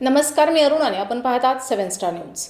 नमस्कार मी अरुणाने आपण पाहतात आहात seven star news.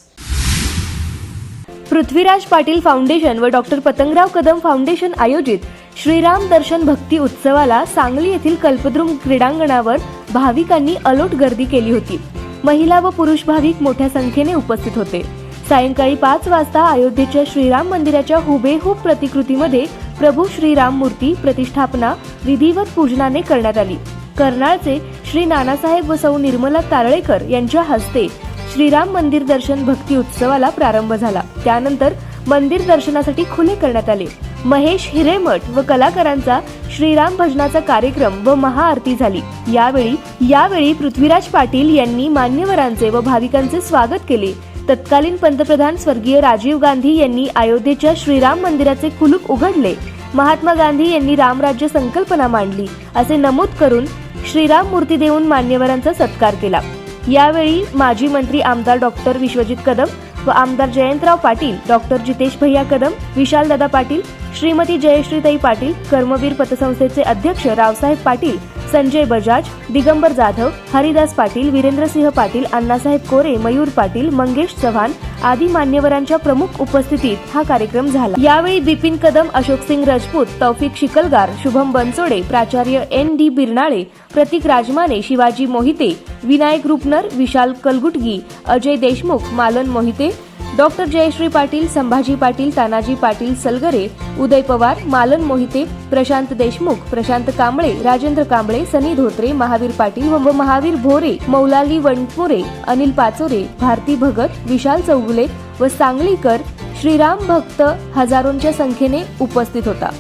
Prithviraj Patil foundation व डॉक्टर पतंगराव कदम फाउंडेशन आयोजित श्रीराम दर्शन भक्ती उत्सवाला सांगली येथील कल्पद्रुम क्रीडांगणावर भाविकांनी अलोट गर्दी केली होती. महिला व पुरुष भाविक मोठ्या संख्येने उपस्थित होते. सायंकाळी पाच वाजता अयोध्येच्या श्रीराम मंदिराच्या हुबेहूब प्रतिकृतीमध्ये प्रभू श्रीराम मूर्ती प्रतिष्ठापना विधिवत पूजनाने करण्यात आली. कर्नाळचे श्री नानासाहेब व सौ निर्मला तारळेकर यांच्या हस्ते श्रीराम मंदिर दर्शन भक्ती उत्सवाला प्रारंभ झाला. त्यानंतर मंदिर दर्शनासाठी खुले करण्यात आले. महेश हिरेमठ व कलाकारांचा श्रीराम भजनाचा कार्यक्रम व महाआरती झाली. यावेळी यावेळी पृथ्वीराज पाटील यांनी मान्यवरांचे व भाविकांचे स्वागत केले. तत्कालीन पंतप्रधान स्वर्गीय राजीव गांधी यांनी अयोध्येच्या श्रीराम मंदिराचे कुलूप उघडले. महात्मा गांधी यांनी रामराज्य संकल्पना मांडली. असे नमूद करून श्रीराम मूर्ती देऊन मान्यवरांचा सत्कार केला. यावेळी माजी मंत्री आमदार डॉक्टर विश्वजित कदम व आमदार जयंतराव पाटील डॉक्टर जितेश भैया कदम विशालदादा पाटील श्रीमती जयश्रीताई पाटील कर्मवीर पतसंस्थेचे अध्यक्ष रावसाहेब पाटील संजय बजाज दिगंबर जाधव हरिदास पाटील वीरेंद्रसिंह पाटील अण्णासाहेब कोरे मयूर पाटील मंगेश चव्हाण आदी मान्यवरांच्या प्रमुख उपस्थितीत हा कार्यक्रम झाला. यावेळी बिपिन कदम अशोकसिंग राजपूत तौफिक शिकलगार शुभम बनसोडे प्राचार्य N D Birnale Pratik Rajmane Shivaji Mohite Vinayak Rupnar Vishal Kalgutgi Ajay Deshmukh Malan Mohite doctor Jayashree Patil Sambhaji Patil Tanaji Patil Salgare Uday Pawar Malan Mohite Prashant Deshmukh Prashant Kamble Rajendra Kamble Sunny Dhotre Mahavir Patil व महावीर भोरे मौलाली वणपुरे अनिल पाचोरे भारती भगत विशाल चौगुले व सांगलीकर श्रीराम भक्त हजारोंच्या संख्येने उपस्थित होता.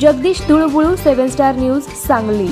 Jagdish Dhulbulu seven star news Sangli.